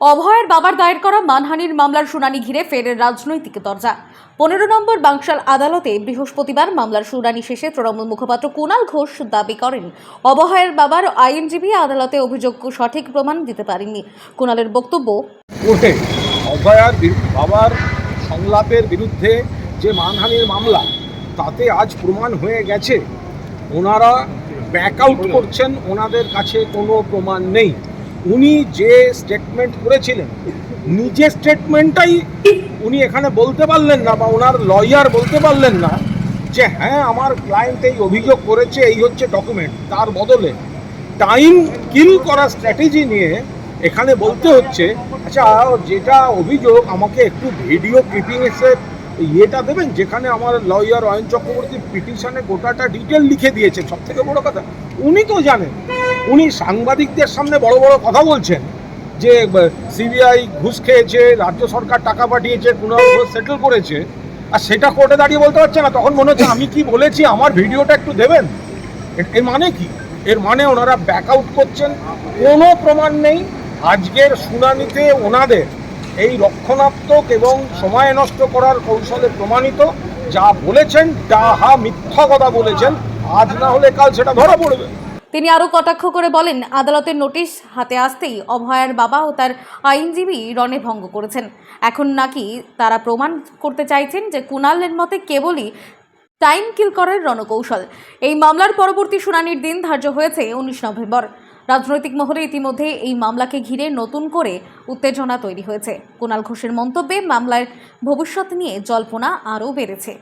অভয়ের বাবার দায়ের করা মানহানির মামলার শুনানি ঘিরে ফের রাজনৈতিক দরজা। পনেরো নম্বর বাংশাল আদালতে বৃহস্পতিবার মামলার শুনানি শেষে তৃণমূল মুখপাত্র কুণাল ঘোষ দাবি করেন, অভয়ের বাবার আইনজীবী আদালতে অভিযোগ সঠিক প্রমাণ দিতে পারেননি। কুণালের বক্তব্য করে অভয়ার বাবার সংলাপের বিরুদ্ধে যে মানহানির মামলা, তাতে আজ প্রমাণ হয়ে গেছে। ওনারা ব্যাক আউট করছেন, ওনাদের কাছে কোনো প্রমাণ নেই। উনি যে স্টেটমেন্ট করেছিলেন নিজের স্টেটমেন্টটাই উনি এখানে বলতে পারলেন না বা ওনার লয়ার বলতে পারলেন না যে হ্যাঁ আমার ক্লায়েন্ট এই অভিযোগ করেছে, এই হচ্ছে ডকুমেন্ট তার বদলে টাইম কিল করার স্ট্র্যাটেজি নিয়ে এখানে বলতে হচ্ছে আচ্ছা যেটা অভিযোগ আমাকে একটু ভিডিও ক্লিপিং এসে ইয়েটা দেবেন, যেখানে আমার লয়ার অয়ন চক্রবর্তী পিটিশনে গোটাটা ডিটেল লিখে দিয়েছে সব থেকে বড় কথা। উনি তো জানেন উনি সাংবাদিকদের সামনে বড় বড় কথা বলছেন যে সিবিআই ঘুষ খেয়েছে, রাজ্য সরকার টাকা পাঠিয়েছে কুণাল ঘোষ সেটেল করেছে, আর সেটা কোর্টে দাঁড়িয়ে বলতে পারছে না। তখন মনে হচ্ছে, আমি কি বলেছি, আমার ভিডিওটা একটু দেবেন? এর- মানে কি? এর মানে ওনারা ব্যাক আউট করছেন। কোনো প্রমাণ নেই। আজকের শুনানিতে ওনাদের এই রক্ষণাত্মক এবং সময় নষ্ট করার কৌশলে প্রমাণিত যা বলেছেন হা মিথ্যা কথা বলেছেন। আজ না হলে কাল সেটা ধরা পড়বে। তিনি আরও কটাক্ষ করে বলেন, আদালতের নোটিশ হাতে আসতেই অভয়ার বাবা ও তার আইনজীবী রণে ভঙ্গ করেছেন। এখন নাকি তারা প্রমাণ করতে চাইছেন যে কুণালের মতে কেবলই টাইম কিল করার রণকৌশল। এই মামলার পরবর্তী শুনানির দিন ধার্য হয়েছে উনিশ নভেম্বর। রাজনৈতিক মহলে ইতিমধ্যে এই মামলাকে ঘিরে নতুন করে উত্তেজনা তৈরি হয়েছে। কুণাল ঘোষের মন্তব্যে, মামলার ভবিষ্যৎ নিয়ে জল্পনা আরও বেড়েছে।